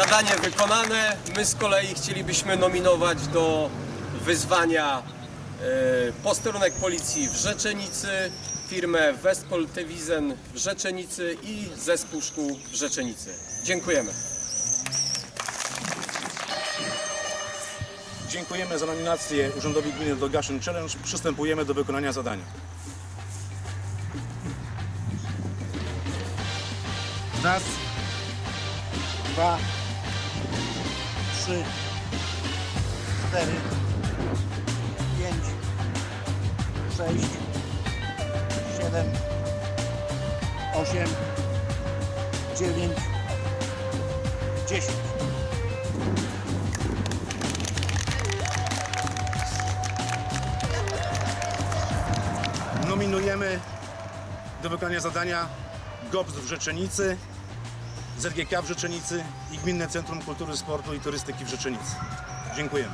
Zadanie wykonane. My z kolei chcielibyśmy nominować do wyzwania e, posterunek policji w Rzeczenicy, firmę Westpol Tewizen w Rzeczenicy i zespół szkół w Rzeczenicy. Dziękujemy. Dziękujemy za nominację Urzędowi Gminy do Gaszyn Challenge. Przystępujemy do wykonania zadania. Raz, dwa, trzy, cztery, pięć, sześć, siedem, osiem, dziewięć, dziesięć. Nominujemy do wykonania zadania GOPS w Rzeczenicy, ZGK w Rzeczenicy i Gminne Centrum Kultury, Sportu i Turystyki w Rzeczenicy. Dziękujemy.